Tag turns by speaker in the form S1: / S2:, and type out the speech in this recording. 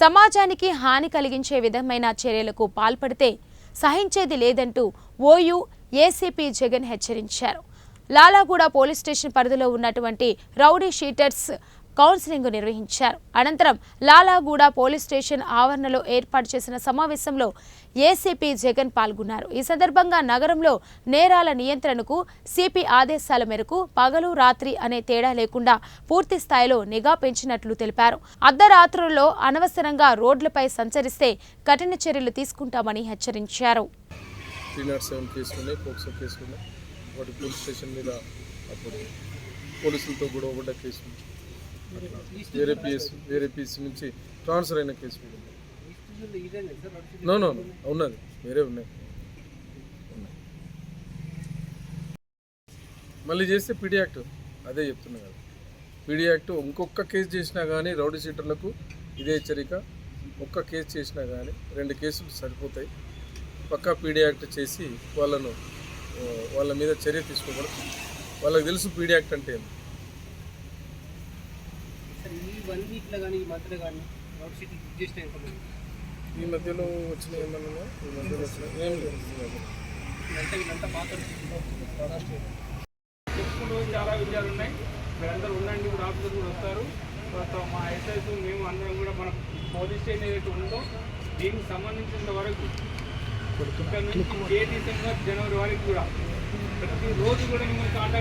S1: సమాజానికి హాని కలిగించే విధమైన చర్యలకు పాల్పడితే సహించేది లేదంటూ ఓయూ ఏసీపీ జగన్ హెచ్చరించారు. లాలాగూడ పోలీస్ స్టేషన్ పరిధిలో ఉన్నటువంటి రౌడీ షీటర్స్ కౌన్సిలింగ్ నిర్వహించారు. అనంతరం లాలాగూడ పోలీస్ స్టేషన్ ఆవరణలో ఏర్పాటు చేసిన సమావేశంలో ఏసీపీ జగన్ పాల్గొన్నారు. ఈ సందర్భంగా నగరంలో నేరాల నియంత్రణకు సిపి ఆదేశాల మేరకు పగలు రాత్రి అనే తేడా లేకుండా పూర్తి స్థాయిలో నిఘా పెంచినట్లు తెలిపారు. అర్ధరాత్రుల్లో అనవసరంగా రోడ్లపై సంచరిస్తే కఠిన చర్యలు తీసుకుంటామని హెచ్చరించారు.
S2: త్రీ నాట్ సెవెన్ ఉన్నాయి పోక్సో ఉన్నాయి పోలీస్ స్టేషన్ మీద అప్పుడు పోలీసులతో గొడవ పడ్డ కేసు వేరే పిఎస్ వేరే పిఎస్ నుంచి ట్రాన్స్ఫర్ అయిన కేసు కూడా నో నో ఉన్నది. వేరే ఉన్నాయి. మళ్ళీ చేస్తే పీడీ యాక్ట్ అదే చెప్తున్నా కదా. పీడీ యాక్ట్ ఇంకొక కేసు చేసినా కానీ రౌడీ షీటర్లకు ఇదే హెచ్చరిక. ఒక్క కేసు చేసినా కానీ రెండు కేసులు సరిపోతాయి. పక్కా పీడీ యాక్ట్ చేసి వాళ్ళను వాళ్ళ మీద చర్య తీసుకోకూడదు వాళ్ళకి తెలుసు పీడీ యాక్ట్ అంటే ఏంది.
S3: సార్ ఈ వన్ వీక్లో కానీ ఈ మంత్లో కానీ రోడ్ సిటీ బుక్ చేసిన ఎంతమంది
S2: ఈ మధ్యలో వచ్చిన ఏమన్నా? ఈ మధ్యలో వచ్చిన ఏం లేదు. మధ్యలో.
S4: చెప్పుకుంటూ చాలా విషయాలు ఉన్నాయి. మీరందరూ ఉండండి ఇప్పుడు ఆఫీసర్ కూడా వస్తారు. తర్వాత మా ఎస్ఐస్ మేము అందరం కూడా మన పోలీస్ స్టేషన్ ఏదైతే ఉందో దీనికి సంబంధించినంత వరకు ఇక్కడ నుంచి ఏ డిసెంబర్ జనవరి వరకు కూడా ప్రతిరోజు కూడా మిమ్మల్ని కాంటాక్ట్